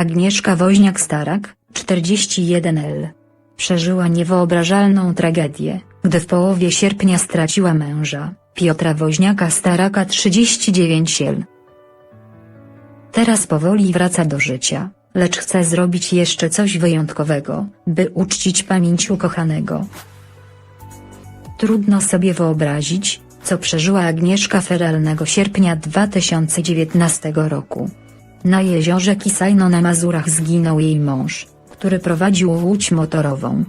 Agnieszka Woźniak-Starak, 41L. Przeżyła niewyobrażalną tragedię, gdy w połowie sierpnia straciła męża, Piotra Woźniaka-Staraka 39L. Teraz powoli wraca do życia, lecz chce zrobić jeszcze coś wyjątkowego, by uczcić pamięć ukochanego. Trudno sobie wyobrazić, co przeżyła Agnieszka feralnego sierpnia 2019 roku. Na jeziorze Kisajno na Mazurach zginął jej mąż, który prowadził łódź motorową.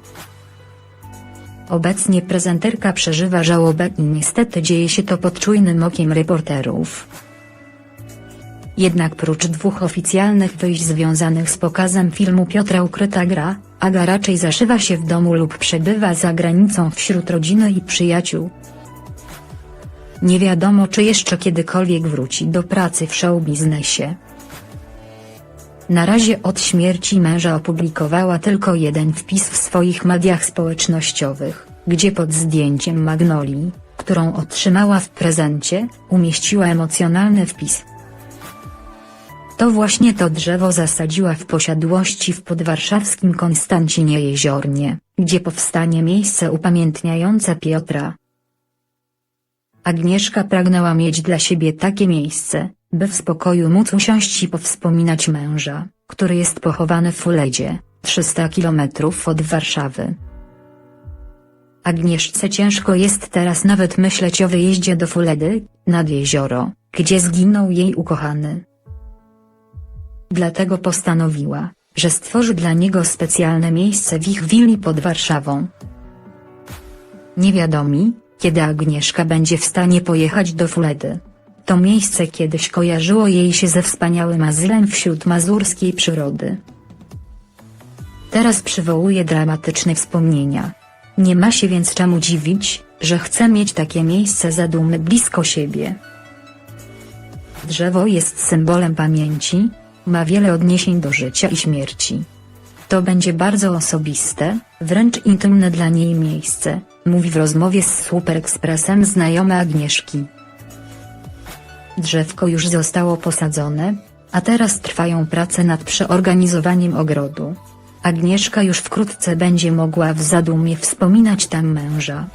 Obecnie prezenterka przeżywa żałobę i niestety dzieje się to pod czujnym okiem reporterów. Jednak prócz dwóch oficjalnych wyjść związanych z pokazem filmu Piotra Ukryta Gra, Aga raczej zaszywa się w domu lub przebywa za granicą wśród rodziny i przyjaciół. Nie wiadomo czy jeszcze kiedykolwiek wróci do pracy w showbiznesie. Na razie od śmierci męża opublikowała tylko jeden wpis w swoich mediach społecznościowych, gdzie pod zdjęciem Magnolii, którą otrzymała w prezencie, umieściła emocjonalny wpis. To właśnie to drzewo zasadziła w posiadłości w podwarszawskim Konstancinie Jeziornie, gdzie powstanie miejsce upamiętniające Piotra. Agnieszka pragnęła mieć dla siebie takie miejsce, by w spokoju móc usiąść i powspominać męża, który jest pochowany w Fuledzie, 300 kilometrów od Warszawy. Agnieszce ciężko jest teraz nawet myśleć o wyjeździe do Fuledy, nad jezioro, gdzie zginął jej ukochany. Dlatego postanowiła, że stworzy dla niego specjalne miejsce w ich willi pod Warszawą. Nie wiadomi, kiedy Agnieszka będzie w stanie pojechać do Fuledy. To miejsce kiedyś kojarzyło jej się ze wspaniałym azylem wśród mazurskiej przyrody. Teraz przywołuje dramatyczne wspomnienia. Nie ma się więc czemu dziwić, że chce mieć takie miejsce zadumy blisko siebie. Drzewo jest symbolem pamięci, ma wiele odniesień do życia i śmierci. To będzie bardzo osobiste, wręcz intymne dla niej miejsce, mówi w rozmowie z Super Expressem znajoma Agnieszki. Drzewko już zostało posadzone, a teraz trwają prace nad przeorganizowaniem ogrodu. Agnieszka już wkrótce będzie mogła w zadumie wspominać tam męża.